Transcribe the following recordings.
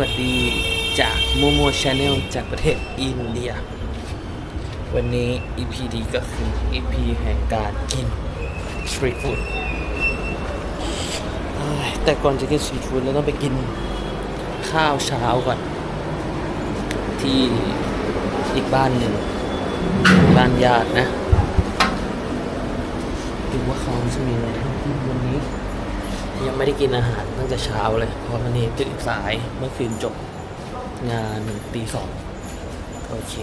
สวัสดีจากโมโมชาแนลจากประเทศอินเดีย วันนี้ EP ดีก็คือ EP แห่งการกินสตรีทฟู้ดแต่ก่อนจะกินสตรีทฟู้ดเราต้องไปกินข้าวเช้าก่อน ที่อีกบ้านหนึ่ง บ้านญาตินะ ดูว่าเขาจะมีอะไรให้กินวันนี้ ยังไม่ได้กินอาหารตั้งแต่เช้าเลย เพราะวันนี้ตื่นสายเมื่อคืนจบงานหนึ่งตีสองโอเค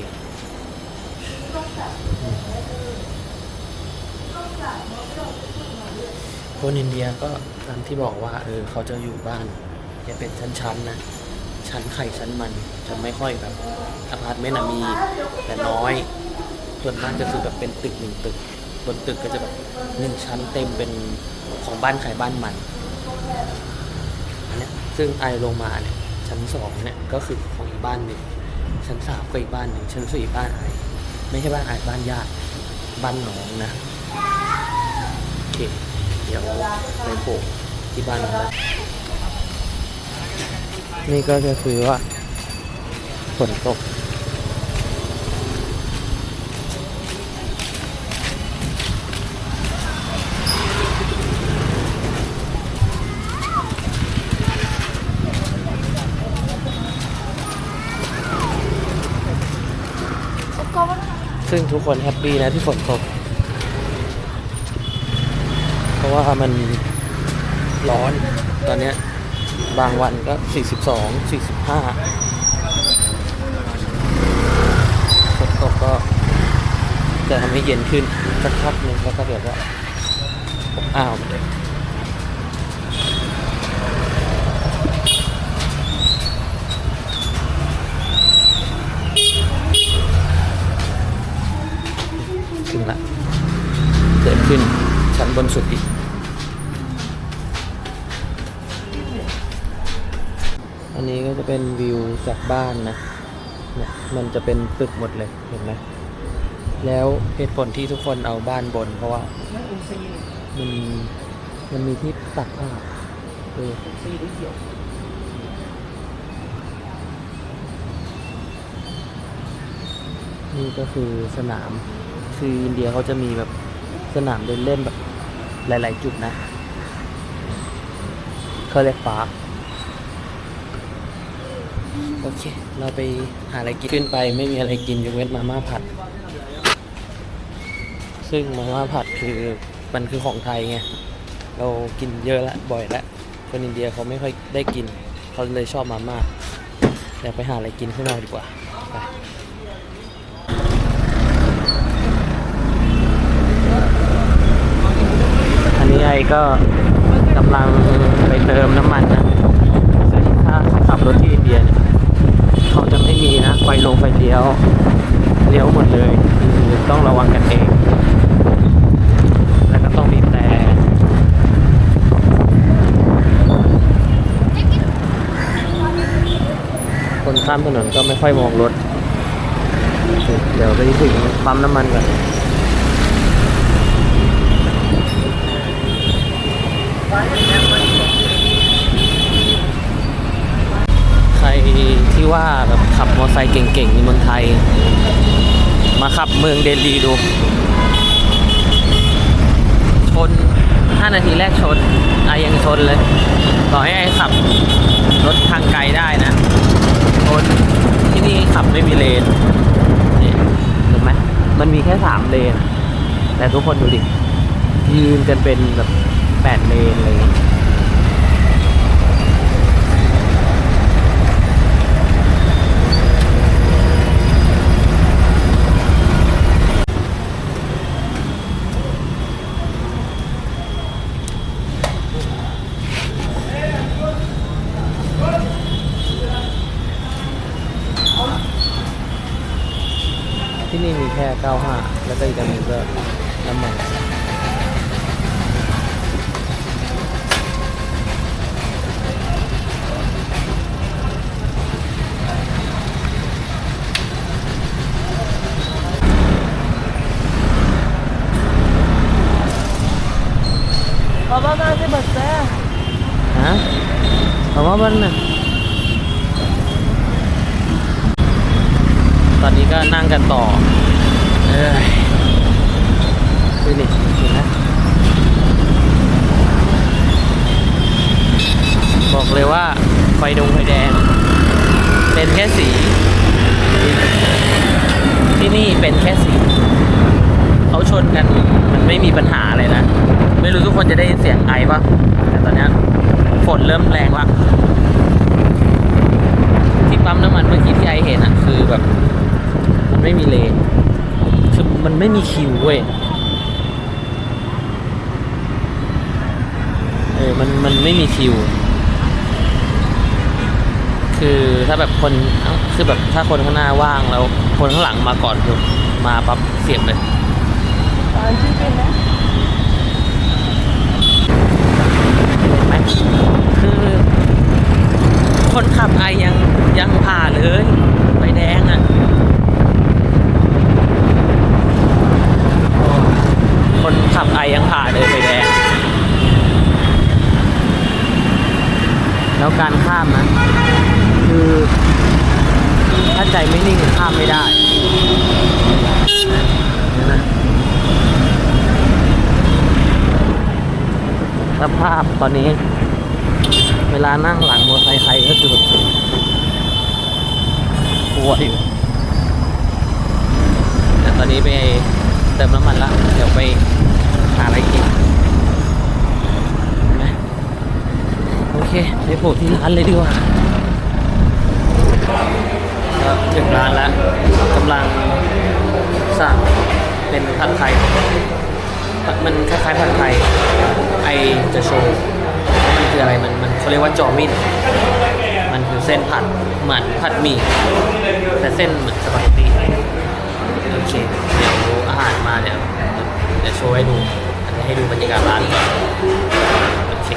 คนอินเดียก็ตามที่บอกว่า เออเขาจะอยู่บ้านจะเป็นชั้นๆนะชั้นไข่ชั้นมันจะไม่ค่อยแบบอพาร์ตเมนต์มีแต่น้อย ส่วนมากจะคือแบบเป็นตึกหนึ่งตึก บนตึกก็จะแบบหนึ่งชั้นเต็มเป็นของบ้านใครบ้านมัน อันเนี้ยซึ่งไอลงมาเนี่ยชั้นสองเนี่ยก็คือของอีกบ้านหนึ่งชั้นสามก็อีกบ้านหนึ่งชั้นสี่บ้านไอไม่ใช่บ้านไอบ้านญาติบ้านหนองนะโอเคเดี๋ยวไปโผล่ที่บ้านน้องนะนี่ก็จะคือว่าฝนตก ซึ่งทุกคนแฮปปี้นะที่ฝนตก เพราะว่ามันร้อนตอนเนี้ยบางวันก็ 42 45ฝนตกก็จะทำให้เย็นขึ้นสักพักหนึ่งแล้วก็เดี๋ยวก็อบอ้าวเหมือนเดิมึงละเดินขึ้นชั้นบนสุดอีก อันนี้ก็จะเป็นวิวจากบ้านนะเนี่ยมันจะเป็นตึกหมดเลยเห็นไหมแล้วเหตุผลที่ทุกคนเอาบ้านบน เพราะว่ามันมันมีที่ตักผ้าเออนี่ก็คือสนาม คืออินเดียเขาจะมีแบบสนามเดินเล่นแบบหลาย ๆ จุดนะเขาเรียกปาร์คโอเค เราไปหาอะไรกินขึ้นไปไม่มีอะไรกินยกเว้นมาม่าผัด ซึ่งมาม่าผัดคือมันคือของไทยไง เรากินเยอะละบ่อยละคนอินเดียเขาไม่ค่อยได้กิน เขาเลยชอบมาม่าเดี๋ยวไปหาอะไรกินข้างนอกดีกว่า ไปอันนี้ไอก็กำลังไปเติมน้ำมันนะซึ่งถ้าขับรถที่อินเดียเนี่ยเขาจะไม่มีนะไฟลงไฟเลี้ยวเลี้ยวหมดเลยคือต้องระวังกันเอง แล้วก็ต้องบีบแต่คนข้ามถนนก็ไม่ค่อยมองรถ เดี๋ยวไปถึงปั๊มน้ำมันก่อน ใครที่ว่าแบบขับมอเตอร์ไซค์เก่งๆในเมืองไทย มาขับเมืองเดลีดู ชน 5 นาทีแรกชนไอยังชนเลย ต่อให้ไอขับรถทางไกลได้นะชนที่นี่ขับไม่มีเลนนี่เห็นไหมมันมีแค่ 3 เลน แต่ทุกคนดูดิยืนกันเป็นแบบ 8 เลนเลยที่นี่มีแค่ 95 แล้วก็อีกอันหนึงก็น้ำมัน มันนะตอนนี้ก็นั่งกันต่อ เออดูนี่เห็นไบอกเลยว่าไฟดงไฟแดง เป็นแค่สี ที่นี่เป็นแค่สี เขาชนกัน มันไม่มีปัญหาเลยนะ ไม่รู้ทุกคนจะได้เสียงไอปะแต่ตอนนี้ ฝนเริ่มแรงละที่ปั๊มน้ำมันเมื่อกี้ที่ไอเห็นอะคือแบบ มันไม่มีเลนคือมันไม่มีคิวเว้ยเออมันมันไม่มีคิว คือถ้าแบบคนคือแบบถ้าคนข้างหน้าว่างแล้ว คนข้างหลังมาก่อนคือมาปั๊บเสียบเลยตอนที่เป็นนะเห็นไหม คนขับไอยังยังผ่าเลยไฟแดงอะ่ะคนขับไอยังผ่าเลยไฟแดง แล้วการข้ามนะคือถ้าใจไม่นิ่งข้ามไม่ได้นไหมสภาพตอนนี้ เวลานั่งหลัง ก็คือแบบกลัวอยู่แต่ตอนนี้ไปเติมน้ำมันละเดี๋ยวไปหาอะไรกินเห็นไหมโอเคไปโผล่ที่ร้านเลยดีกว่าก็ถึงร้านแล้วกำลังสั่งเป็นผัดไทยมันคล้ายๆผัดไทยไอจะโชว์มันคืออะไรมันมันเขาเรียกว่าจอมิน เส้นผัดเหมือนผัดหมี่แต่เส้นเหมือนสปาเกตตี้โอเค เดี๋ยวอาหารมาเดี๋ยวเดี๋ยวโชว์ให้ดูอันนี้ให้ดูบรรยากาศร้านก่อนโอเค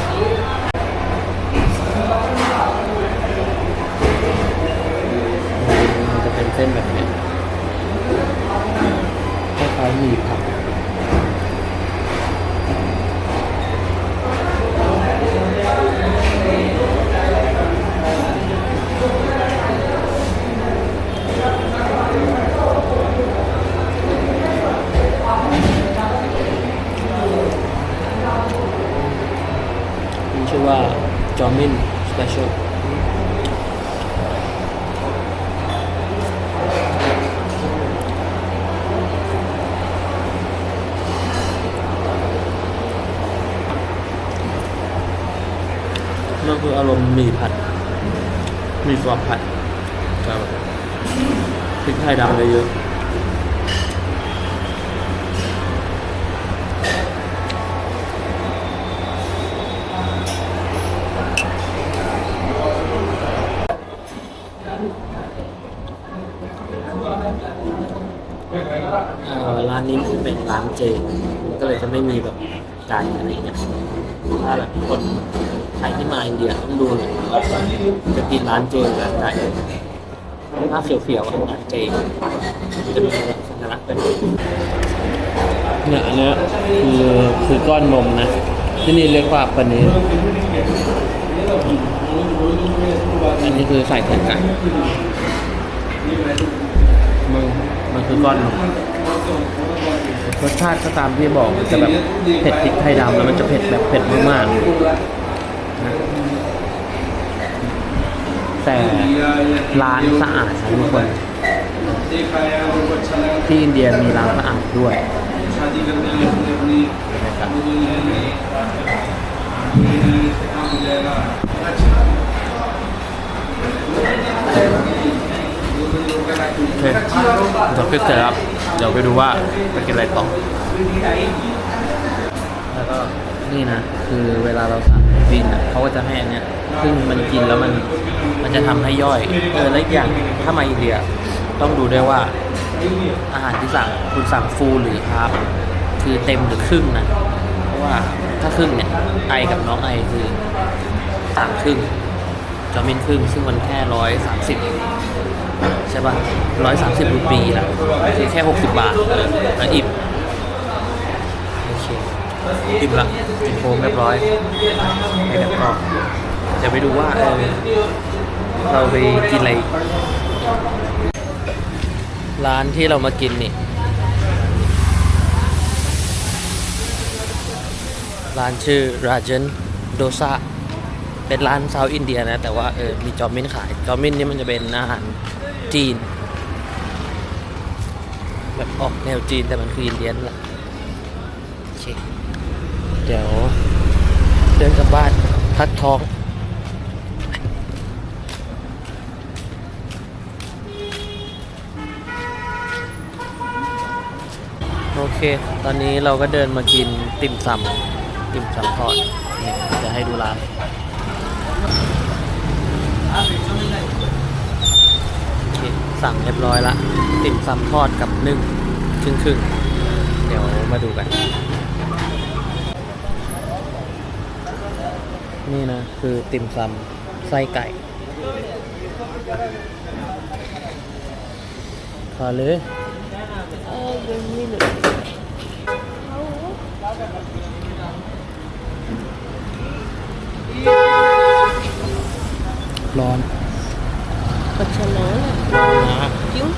มันจะเป็นเส้นแบบเนี้ยคล้ายๆหมี่ผัด มีชื่อว่าจอมินสเปเชียล นั่นคืออารมณ์หมี่ผัดหมีกรอบผัดจะแบบพริกไทยดำเยอะๆเอ่อร้านนี้เป็นร้านเจก็เลยจะไม่มีแบบไก่อะไรเงี้ยถ้าแบบคน ไทยที่มาอินเดียต้องดูหน่อยจะกินร้านเจหรือร้านไก่ถ้าเขียวๆร้านเจจะมีสัญลักษณ์เป็นเนี่ยอันนี้คือคือก้อนนมนะ ที่นี่เรียกว่าปนีอันนี้คือใส่แทนไก่มันมันคือก้อนนมรสชาติก็ตามที่บอกมันจะแบบเผ็ดพริกไทยดำแล้วมันจะเผ็ดแบบเผ็ดมากๆ แต่ร้านสะอาดนะทุกคนที่อินเดียมีร้านสะอาดด้วยนะครับโอเคเดี๋ยวขึ้นเสร็จแล้วเดี๋ยวไปดูว่าจะกินอะไรต่อแล้วก็ นี่นะคือเวลาเราสั่งบินอะเขาก็จะให้อันเนี้ยซึ่งมันกินแล้วมันมันจะทำให้ย่อยเออแล้วอีกอย่างถ้ามาอินเดียต้องดูด้วยว่าอาหารที่สั่งคุณสั่งฟูลหรือฮาร์ฟคือเต็มหรือครึ่งนะเพราะว่าถ้าครึ่งเนี่ยไอกับน้องไอคือสั่งครึ่งจอมินครึ่งซึ่งมันแค่ร้อยสามสิบใช่ป่ะร้อยสามสิบรูปีละคือแค่หกสิบบาทเออแล้วอิ่มโอเคอิ่มละ โฟมเรียบร้อยไปแบบก็จะไปดูว่าเออเราไปกินอะไร ร้านที่เรามากินนี่ ร้านชื่อราเจนโดซาเป็นร้านซาวอินเดียนะ แต่ว่าเออมีจอมมินขาย จอมมินนี่มันจะเป็นอาหารจีน แบบออกแนวจีนแต่มันคืออินเดียนแหละ เดี๋ยวเดินกลับบ้านพักท้อง โอเค ตอนนี้เราก็เดินมากินติ่มซำติ่มซำทอดเนี่ยจะให้ดูร้านโอเคสั่งเรียบร้อยละ ติ่มซำทอดกับนึ่งครึ่งครึ่งๆเดี๋ยวมาดูกัน นี่นะ คือติ่มซำไส้ไก่ขอเลย เออเดี๋ยวมีเหลือ ร้อน अच्छा नहीं है นะ क्यों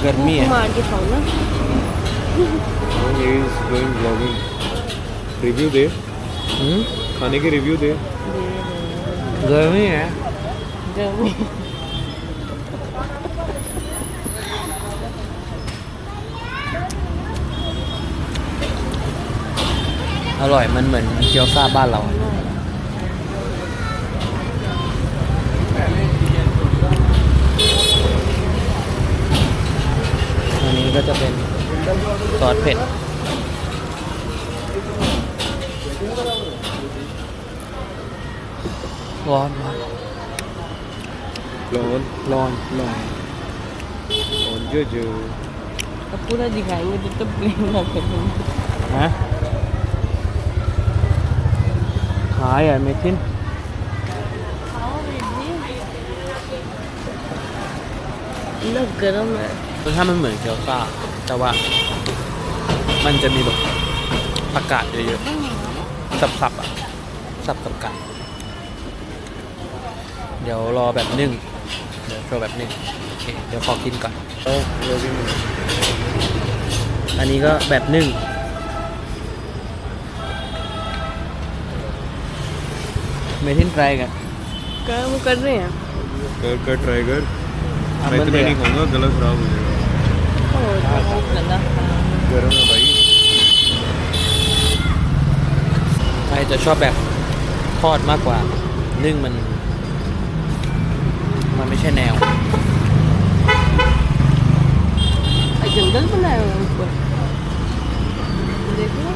เกินมีอ่ะ मार के खाओ ना he is going vlogging review दे อืม खाने के रिव्यू दे เกินมีอ่ะ गर्मी อร่อยมันเหมือนเกี๊ยวซ่าบ้านเรา อันนี้ก็จะเป็นซอสเผ็ด ร้อนร้อนร้อนร้อนร้อนร้อนเยอะๆ Aku dah diganggu tetap beli nak pergi. Ha? Hai, Amitin. Nak garam lah. รสชาติมันเหมือนเกี๊ยวซ่าแต่ว่า มันจะมีแบบผักกาดเยอะๆสับๆอะสับๆกัน เดี๋ยวรอแบบนึ่ง เดี๋ยวโชว์แบบนึ่งโอเค เดี๋ยวขอกินก่อน Oh, vlogging อันนี้ก็แบบนึ่ง เมทินไตรกัน काम कर रहे हैं कर कर ट्राई कर अब मैं तो बंद है। नहीं खाऊंगा गला खराब हो जाएगा ओ बहुत गला गर्म है भाई ใครจะชอบแบบทอดมากกว่า นึ่งมัน มันไม่ใช่แนว जंगल बनाया हुआ है ऊपर देखो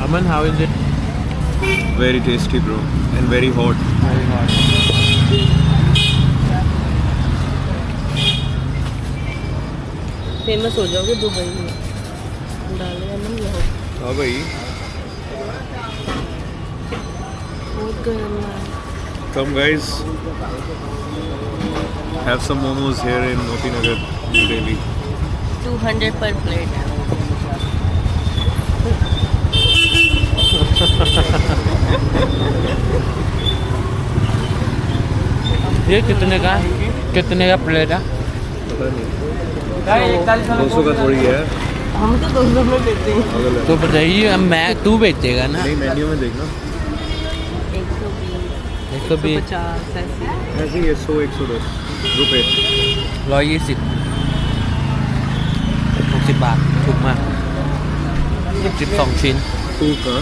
Aman, how is it? very tasty bro and very hot Very hot. Famous हो जाओगे दुबई में डालेगा ना बहुत हाँ भाई। Come guys have some momos here in Moti Nagar new Delhi 200 पर प्लेट ये कितने का? कितने का प्लेट है? दो सौ का थोड़ी है। हम तो दोनों में देते हैं पागल है तो बताइए अब मैं तू बेचेगा ना नहीं मेन्यू में देखना एक सौ बीस एक सौ बीस पचास ऐसे ऐसे ही है सौ एक सौ दस रुपये ร้อยยี่สิบหกสิบบาท ถูกมากสิบสองชิ้น ठीक हाँ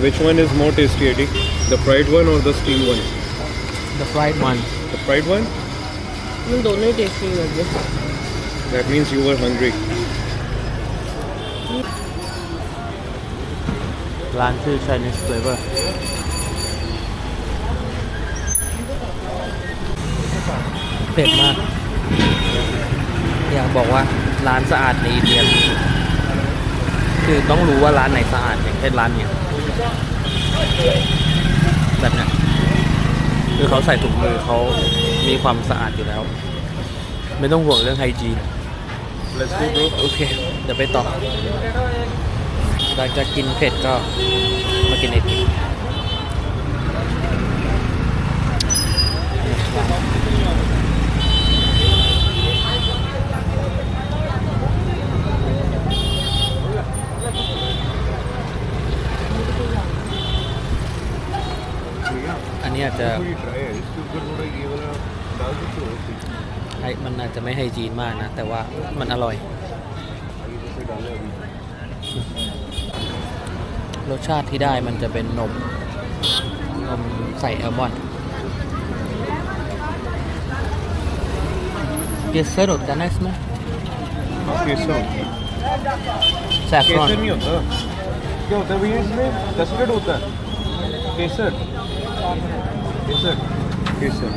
Which one is more tasty, Eddie? The fried one or the steamed one? The fried one. The fried one? You don't need tasty one. That means you were hungry. ร้านชื่อ Chinese Flavor เผ็ดมาก อยากบอกว่าร้านสะอาดในอินเดียคือต้องรู้ว่าร้านไหนสะอาดอย่างเช่นร้านเนี้ย แบบเนี้ยคือเขาใส่ถุงมือเขามีความสะอาดอยู่แล้ว ไม่ต้องห่วงเรื่องไฮจีน Let's go, bro. โอเค เดี๋ยวไปต่อหลังจากกินเผ็ดก็มากินไอติมอั นนี้อาจจะ थोड़ी ड्राई है इसके ऊपर थोड़ा ये वाला डाल सकते हो इससे। ไฮมันอาจจะไม่ไฮจีนมากนะ แต่ว่ามันอร่อย आगे जैसे डाला अभी รสชาติที่ได้มันจะเป็นนม นมใส่แอลมอนด์เกสเซอร์होता है ना इसमें हाँ, केसर सैफरॉन केसर नहीं होता क्या होता है भैया इसमें कस्टर्ड होता है केसर Yes, sir. Yes, sir.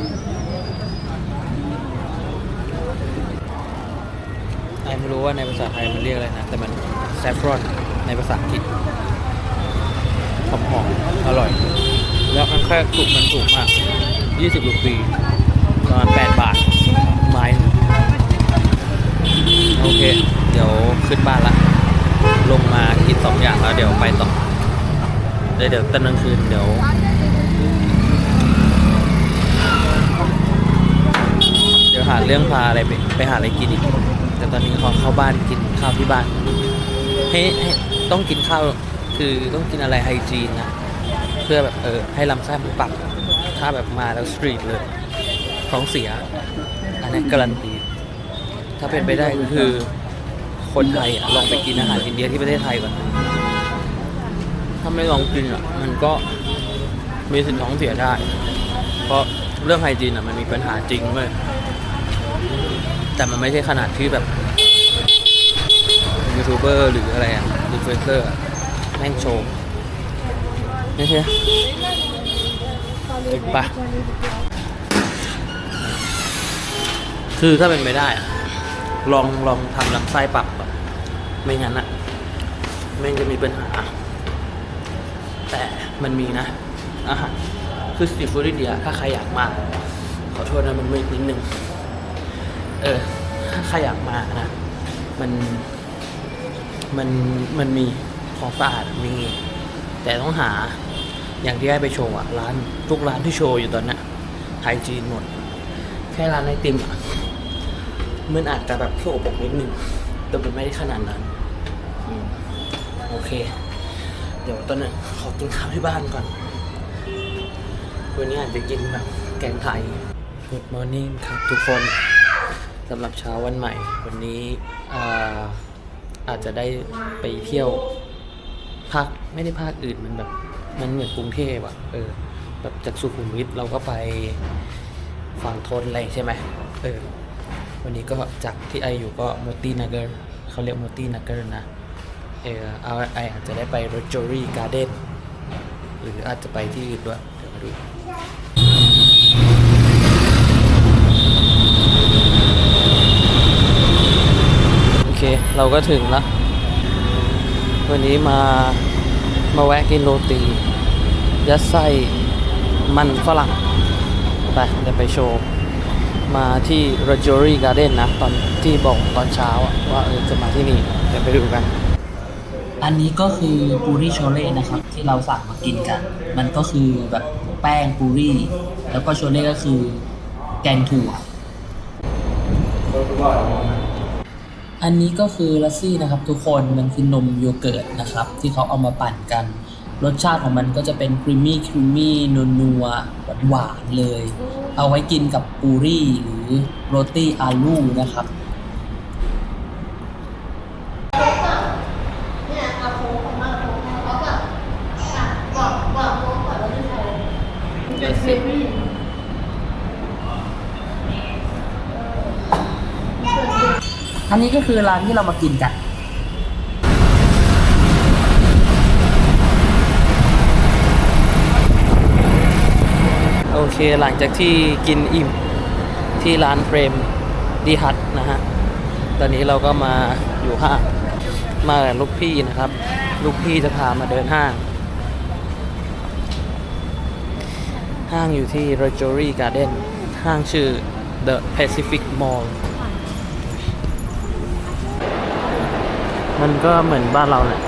ไม่รู้ว่าในภาษาไทยมันเรียกอะไรนะ แต่มันแซฟรอนในภาษาอังกฤษหอมอร่อย แล้วค่ข้างถูกมันถูกมาก 20ลูกปีประมาณ8บาท ไม้โอเค เดี๋ยวขึ้นบ้านละ ลงมากินสองอย่างแล้วเดี๋ยวไปต่อเดี๋ยวเดี๋ยวตอนกลางคืนเดี๋ยว หาเรื่องพาอะไรไปไปหาอะไรกินอีก แต่ตอนนี้ขอเข้าบ้านกินข้าวที่บ้านให้ให้ต้องกินข้าวคือต้องกินอะไรไฮจีนนะเพื่อแบบเออให้ลำไส้มันปรับถ้าแบบมาแล้วสตรีทเลยท้องเสีย อันนี้การันตีถ้าเป็นไปได้ก็คือ คนไทยอะลองไปกินอาหารอินเดียที่ประเทศไทยก่อนถ้าไม่ลองกินอะมันก็มีสิทธิ์ท้องเสียได้ เพราะเรื่องไฮจีนอะมันมีปัญหาจริงเว้ย แต่มันไม่ใช่ขนาดที่แบบยูทูบเบอร์หรืออะไรอะอินฟลูเอนเซอร์แม่งโชว์ไม่ใช่ปะคือถ้าเป็นไปได้ ลองลองทำลำไส้ปรับแบบไม่งั้นอะแม่งจะมีปัญหา แต่มันมีนะอาหารคือสตรีทฟู้ดอินเดียถ้าใครอยากมา ขอโทษนะมันมืดนิดนึง เออถ้าใครอยากมานะ มัน มัน มันมีของสะอาดมี แต่ต้องหาอย่างที่ได้ไปโชว์อะร้านทุกร้านที่โชว์อยู่ตอนนี้ไทยจีนหมด แค่ร้านไอติมอะมันอาจจะแบบโชว์ปกนิดนึงแต่มันไม่ได้ขนาดนั้นโอเค เดี๋ยวตอนนี้ขอกินข้าวที่บ้านก่อน วันนี้อาจจะกินแบบแกงไทย Good morning ครับทุกคน สำหรับเช้าวันใหม่ วันนี้อาอาจจะได้ไปเที่ยวภาคไม่ได้ภาคอื่นมันแบบมันเหมือนกรุงเทพอะเออ แบบจากสุขุมวิทเราก็ไปฝั่งทนอะไรใช่ไหมเออ วันนี้ก็จากที่ไออยู่ก็โมตีนาเกอร์เขาเรียกโมตีนาเกอร์นะ เออเอาไออาจจะได้ไปโรจอรี่การ์เด้นหรืออาจจะไปที่อื่นด้วย เดี๋ยวมาดู เคเราก็ถึงล้ววันนี้มามาแวะกินโรตี ยัดไส้มันฝรั่งไปเดี๋ยวไปโชว์ มาที่ r a j o r y Garden นะ ตอนที่บอกตอนเช้าว่าเออจะมาที่นี่ เดี๋ยวไปดูกัน อันนี้ก็คือปูรี่โชเล่นะครับ ที่เราสั่งมากินกัน มันก็คือแบบแป้งปูรี่ แล้วก็โชเล่ก็คือแกงถั่ว อันนี้ก็คือลัสซี่นะครับทุกคนมันคือนมโยเกิร์ตนะครับที่เขาเอามาปั่นกัน รสชาติของมันก็จะเป็นครีมมี่ครีมมี่นัวๆหวานๆเลย เอาไว้กินกับปูรี่หรือโรตีอาลูนะครับ อันนี้ก็คือร้านที่เรามากินกันโอเคหลังจากที่กินอิ่มที่ร้านเฟรมดีฮัทนะฮะ ตอนนี้เราก็มาอยู่ห้างมากับลูกพี่นะครับ ลูกพี่จะพามาเดินห้าง ห้างอยู่ที่ r a j o r y Garden ห้างชื่อ The Pacific Mall มันก็เหมือนบ้านเราแหละ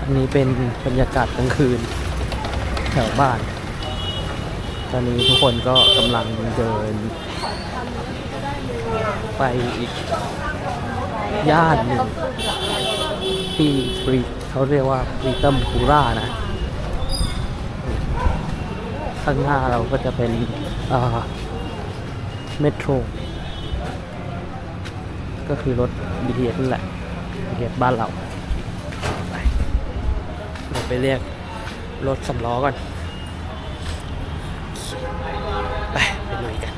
อันนี้เป็นบรรยากาศกลางคืน แถวบ้าน ตอนนี้ทุกคนก็กำลังเดิน ไปอีกย่านหนึ่งที่ฟรีเขาเรียกว่าฟรีตัมคูรานะ ข้างหน้าเราก็จะเป็นเมโทร ก็คือรถ BTS นั่นแหละ BTS บ้านเราไปเดี๋ยวไปเรียกรถสำล้อก่อน ไปไปลุยกัน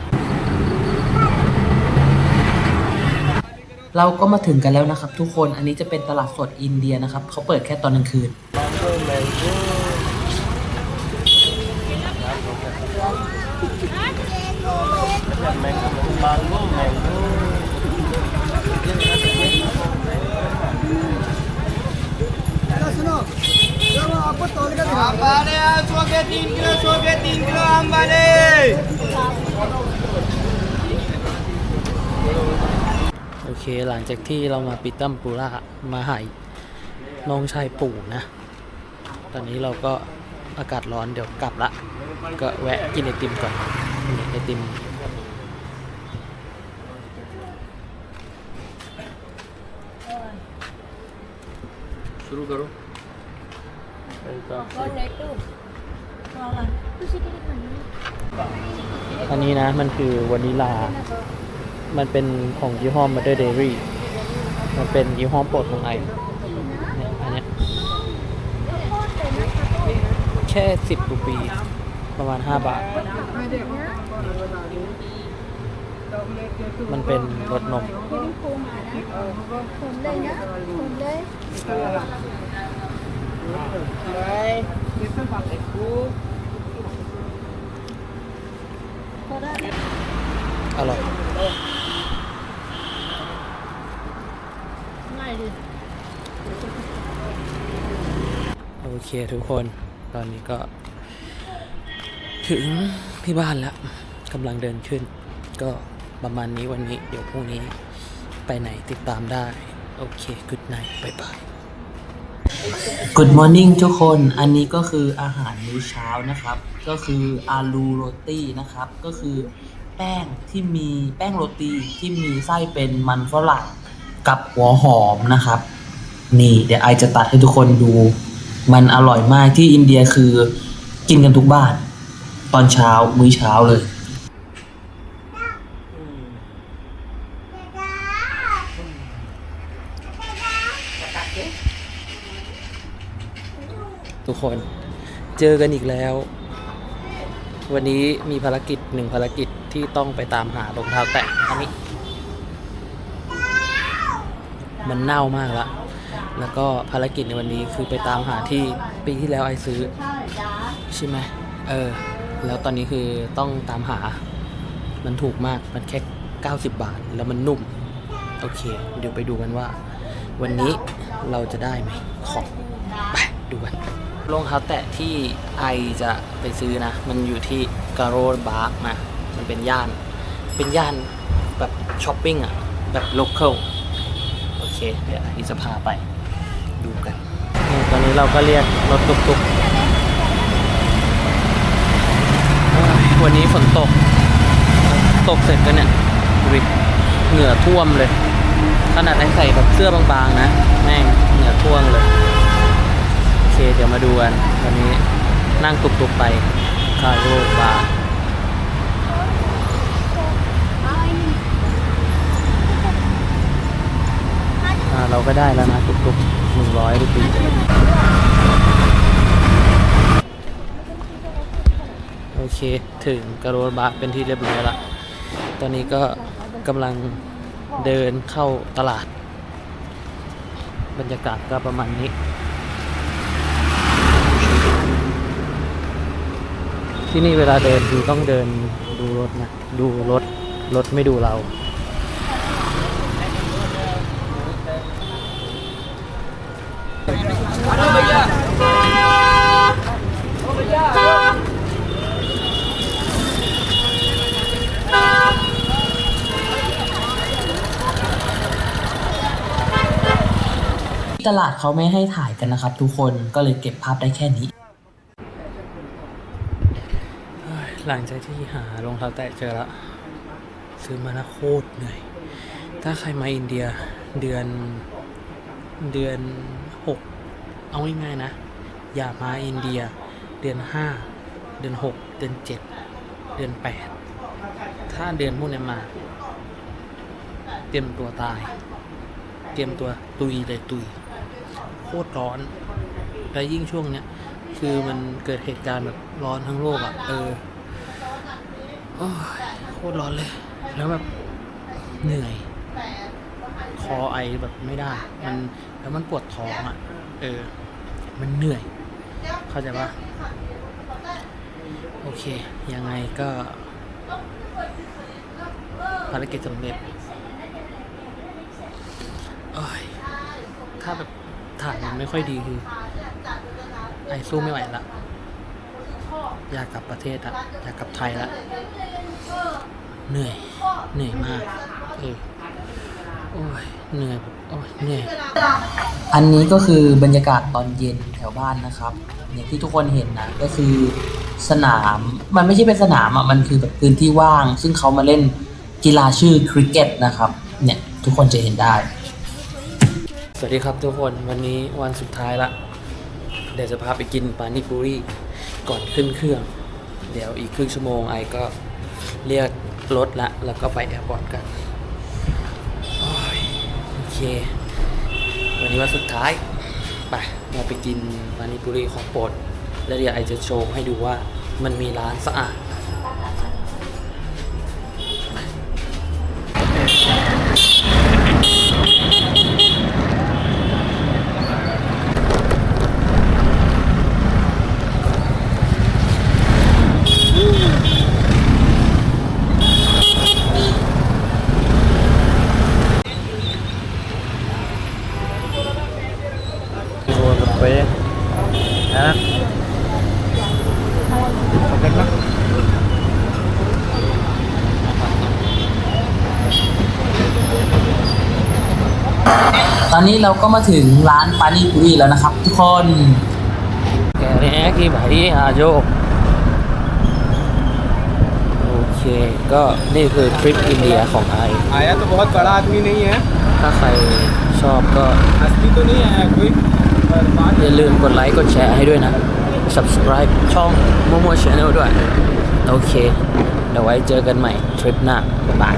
เราก็มาถึงกันแล้วนะครับทุกคน อันนี้จะเป็นตลาดสดอินเดียนะครับ เขาเปิดแค่ตอนกลางคืน โอเคหลังจากที่เรามาปิตัมปูระมาหายน้องชายปู่นะ ตอนนี้เราก็อากาศร้อนเดี๋ยวกลับละ ก็แวะกินไอติมก่อนไอติม शुरू करो क อันนี้นะมันคือวานิลา มันเป็นของยี่ห้อม Mother ดอรี่มันเป็นยี่ห้อโปรดของไออันนี้แค่สิบรูปี ประมาณ 5 บาท มันเป็นรสนม อร่อย โอเคทุกคน ตอนนี้ก็ ถึงที่บ้านแล้วกำลังเดินขึ้น ก็ประมาณนี้วันนี้ เดี๋ยวพรุ่งนี้ไปไหนติดตามได้ โอเค good night บ๊ายบาย Good morning ทุกคนอันนี้ก็คืออาหารมื้อเช้านะครับ ก็คืออาลูโรตีนะครับ ก็คือแป้งที่มีแป้งโรตีที่มีไส้เป็นมันฝรั่งกับหัวหอมนะครับ นี่เดี๋ยวไอจะตัดให้ทุกคนดู มันอร่อยมากที่อินเดียคือกินกันทุกบ้าน ตอนเช้ามื้อเช้าเลย ทุกคนเจอกันอีกแล้ว วันนี้มีภารกิจหนึ่งภารกิจที่ต้องไปตามหารองเท้าแตะอันนี้ มันเน่ามากแล้วแล้วก็ภารกิจในวันนี้คือไปตามหาที่ปีที่แล้วไอซื้อ ใช่ไหมเออ แล้วตอนนี้คือต้องตามหา มันถูกมาก มันแค่ 90 บาท แล้วมันนุ่ม โอเค เดี๋ยวไปดูกันว่า วันนี้เราจะได้ไหมของ ไปดูกันรองเท้าแตะที่ไอจะไปซื้อนะ มันอยู่ที่การโรบาร์กนะ มันเป็นย่าน เป็นย่านแบบช้อปปิ้งอะแบบโลเคอลโอเค เดี๋ยวอีจะพาไปดูกัน ตอนนี้เราก็เรียกรถตุกๆเอ้ย วันนี้ฝนตก ตกเสร็จก็เนี่ยดูดิเหงื่อท่วมเลย ขนาดไอ้ใส่แบบเสื้อบางๆนะ แม่งเหงื่อท่วมเลยโอเคเดี๋ยวมาดูกันวันนี้นั่งตุกๆไปคาโรบาร์อ่าเราก็ได้แล้วนะตุกๆหนึ่งร้อยรูปีโอเค ถึงกาโรบาร์เป็นที่เรียบร้อยละตอนนี้ก็กำลังเดินเข้าตลาด บรรยากาศก็ประมาณนี้ ที่นี่เวลาเดินคือต้องเดินดูรถนะ ดูรถ รถไม่ดูเรา ตลาดเขาไม่ให้ถ่ายกันนะครับ ทุกคนก็เลยเก็บภาพได้แค่นี้ หลังจากที่หารองเท้าแตะเจอล้วซื้อมาแล้วโคตรเหนื่อย ถ้าใครมาอินเดียเดือนเดือนหกเอาง่ายๆนะ อย่ามาอินเดียเดือนห้าเดือนหกเดือนเจ็ดเดือนแปดถ้าเดือนพวกเนี้ยมา เตรียมตัวตาย เตรียมตัวตุยเลยตุย คตรร้อน และยิ่งช่วงเนี้ยคือมันเกิดเหตุการณ์แบบร้อนทั้งโลกอะ่ะเออโอ้โคตรร้อนเลย แล้วแบบเหนื่อย คอไอแบบไม่ได้ มันแล้วมันปวดท้องอะ่ะ เออ มันเหนื่อย เข้าใจปะโอเค ยังไงก็ภารกิจสำเร็จโอ้ยถ้าแบบ ถ่ายมันไม่ค่อยดีคือ ไอสู้ไม่ไหวละ อยากกลับประเทศละอยากกลับไทยละ เหนื่อย เหนื่อยมากเออโอ้ย เหนื่อยแบบโอ้ย เหนื่อย อันนี้ก็คือบรรยากาศตอนเย็นแถวบ้านนะครับ อย่างที่ทุกคนเห็นนะ ก็คือสนาม มันไม่ใช่เป็นสนามอะ มันคือแบบพื้นที่ว่าง ซึ่งเขามาเล่นกีฬาชื่อคริกเก็ตนะครับ เนี่ย ทุกคนจะเห็นได้ สวัสดีครับทุกคนวันนี้วันสุดท้ายละ เดี๋ยวจะพาไปกินปานิปุรีก่อนขึ้นเครื่อง เดี๋ยวอีกครึ่งชั่วโมงไอก็เรียกรถละ แล้วก็ไปแอร์พอร์ตกันโอเค วันนี้วันสุดท้ายไปเราไปกินปานิปุรีของโปรดแล้วเดี๋ยวไอจะโชว์ให้ดูว่ามันมีร้านสะอาด อนนี้เราก็มาถึงร้านปานีปุรีแล้วนะครับ ทุกคนแกเรียกี่บายฮาโจโอเคก็นี่คือทริปอินเดียของไอไอตัวบอสบาราดมีนี่ฮะถ้าใครชอบก็อย่าลืมกดไลค์กดแชร์ให้ด้วยนะ subscribe ช่องโมโมชาแนลด้วย โอเค เดี๋ยวไว้เจอกันใหม่ ทริปหน้า บ๊ายบาย